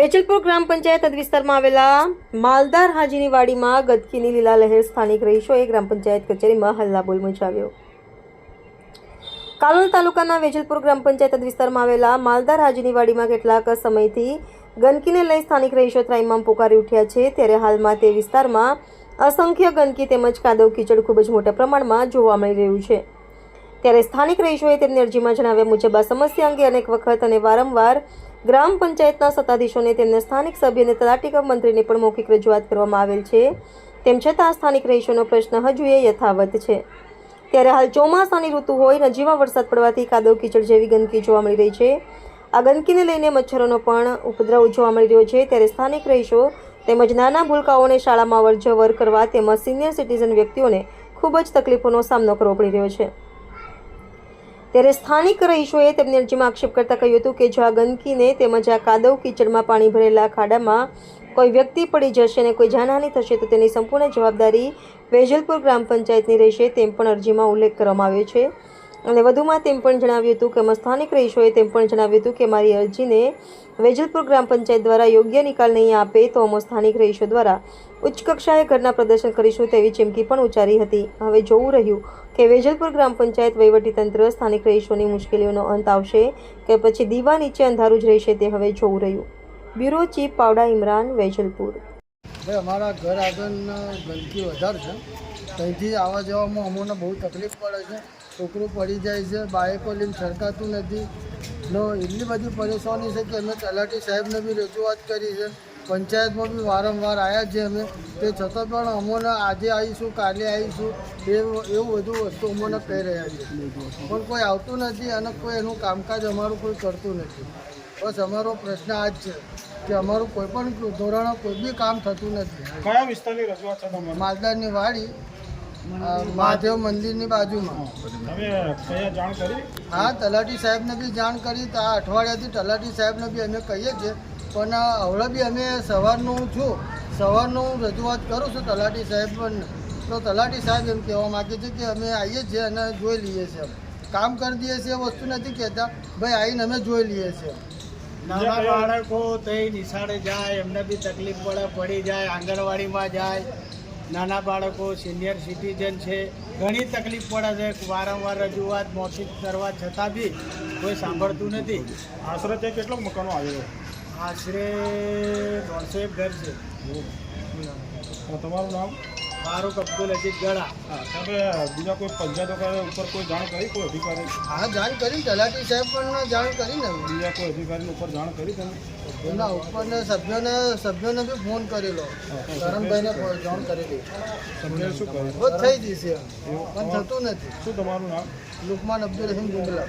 વેજલપુર ગ્રામ પંચાયત વિસ્તારમાં આવેલા માલદાર હાજીની વાડીમાં ગદકીની લીલા લહેર સ્થાનિક રહીશોએ ગ્રામ પંચાયત કચેરીમાં હલ્લાબોલ મચાવ્યો. કાલોલ તાલુકાના વેજલપુર ગ્રામ પંચાયત વિસ્તારમાં આવેલા માલદાર હાજીની વાડીમાં કેટલાક સમયથી ગંદકીને લઈ સ્થાનિક રહીશો ત્રાઇમામ પોકારી ઉઠ્યા છે. ત્યારે હાલમાં તે વિસ્તારમાં અસંખ્ય ગંદકી તેમજ કાદવ કીચડ ખૂબ જ મોટા પ્રમાણમાં જોવા મળી રહ્યું છે. ત્યારે સ્થાનિક રહીશોએ તેમની અરજીમાં જણાવ્યા મુજબ, આ સમસ્યા અંગે અનેક વખત અને વારંવાર ગ્રામ પંચાયતના સત્તાધીશોને તેમને સ્થાનિક સભ્યને તલાટી તલાટીકા મંત્રીને પણ મૌખિક રજૂઆત કરવામાં આવેલ છે. તેમ છતાં સ્થાનિક રહીશોનો પ્રશ્ન હજુ એ યથાવત છે. ત્યારે હાલ ચોમાસાની ઋતુ હોય નજીવા વરસાદ પડવાથી કાદવ કીચડ જેવી ગંદકી જોવા મળી રહી છે. આ ગંદકીને લઈને મચ્છરોનો પણ ઉપદ્રવ જોવા મળી રહ્યો છે. ત્યારે સ્થાનિક રહીશો તેમજ નાના ભૂલકાઓને શાળામાં અવરજવર કરવા તેમજ સિનિયર સિટીઝન વ્યક્તિઓને ખૂબ જ તકલીફોનો સામનો કરવો પડી રહ્યો છે. ત્યારે સ્થાનિક રહીશોએ તેમની અરજીમાં આક્ષેપ કરતા કહ્યું હતું કે જો આ ગંદકીને તેમજ આ કાદવ કીચડમાં પાણી ભરેલા ખાડામાં કોઈ વ્યક્તિ પડી જશે અને કોઈ જાનહાનિ થશે તો તેની સંપૂર્ણ જવાબદારી વેજલપુર ગ્રામ પંચાયતની રહેશે તેમ પણ અરજીમાં ઉલ્લેખ કરવામાં આવ્યો છે. અને વધુમાં તેમ પણ જણાવ્યું હતું કે સ્થાનિક રહીશોએ તેમ પણ જણાવ્યું હતું કે, મારી અરજીને વેજલપુર ગ્રામ પંચાયત દ્વારા યોગ્ય નિકાલ નહીં આપે તો અમે સ્થાનિક રહીશો દ્વારા ઉચ્ચ કક્ષાએ ઘરના પ્રદર્શન કરીશું તેવી ચીમકી પણ ઉચ્ચારી હતી. હવે જોવું રહ્યું કે, વેજલપુર ગ્રામ પંચાયત વહીવટીતંત્ર સ્થાનિક રહીશોની મુશ્કેલીઓનો અંત આવશે કે પછી દીવા નીચે અંધારું જ રહેશે તે હવે જોવું રહ્યું. બ્યુરો ચીફ પાવડા ઇમરાન, વેજલપુર. ભાઈ અમારા ઘર આગળ ગંદકી વધારે છે. ત્યાંથી આવવા જવામાં અમોને બહુ તકલીફ પડે છે. છોકરું પડી જાય છે બાઇકો લઈને સરકાતું નથી. નો એટલી બધી પરેશાની છે કે અમે તલાટી સાહેબને બી રજૂઆત કરી છે. પંચાયતમાં બી વારંવાર આવ્યા છે અમે. તે છતાં પણ અમોને આજે આવીશું, કાલે આવીશું, એવું એવું બધું વસ્તુ અમોને કહી રહ્યા છે. પણ કોઈ આવતું નથી અને કોઈ એનું કામકાજ અમારું કોઈ કરતું નથી. બસ અમારો પ્રશ્ન આ જ છે કે અમારું કોઈ પણ ધોરણો કોઈ બી કામ થતું નથી. કયા વિસ્તારની રજૂઆત છે તમારી? માલદારની વાડી મહાદેવ મંદિરની બાજુમાં. હા તલાટી સાહેબને બી જાણ કરી તો આ અઠવાડિયાથી તલાટી સાહેબને બી અમે કહીએ છીએ. પણ હવે બી અમે સવારનું છું સવારનું હું રજૂઆત કરું છું તલાટી સાહેબ પણ તો તલાટી સાહેબ એમ કહેવા માગે છે કે અમે આવીએ છીએ અને જોઈ લઈએ છીએ. કામ કરી દઈએ છીએ એ વસ્તુ નથી કહેતા. ભાઈ આવીને અમે જોઈ લઈએ છીએ. નાના બાળકો તે નિશાળે જાય એમને બી તકલીફ પડે પડી જાય આંગણવાડીમાં જાય. નાના બાળકો સિનિયર સિટીઝન છે ઘણી તકલીફ પડે છે. વારંવાર રજૂઆત મૌખિક કરવા છતાં બી કોઈ સાંભળતું નથી. આશરે તે કેટલો મકાનો આવ્યો આશરે દોઢસો એક ઘર છે. તમારું નામ? ફારૂક અબ્દુલ અજીત ગળા. તમે બીજા કોઈ પંચાયતો ઉપર કોઈ જાણ કરી કોઈ અધિકારી? હા જાણ કરી તલાટી સાહેબ પણ જાણ કરી ને. બીજા કોઈ અધિકારી ઉપર જાણ કરી તમે? એના ઉપરના સભ્યોને સભ્યોને બી ફોન કરેલો. કરમભાઈને જાણ કરેલી. તમને શું કહ્યું? થઈ જશે પણ થતું નથી. શું તમારું નામ? લુકમાન અબ્દુલ રહીમ ગુંગલા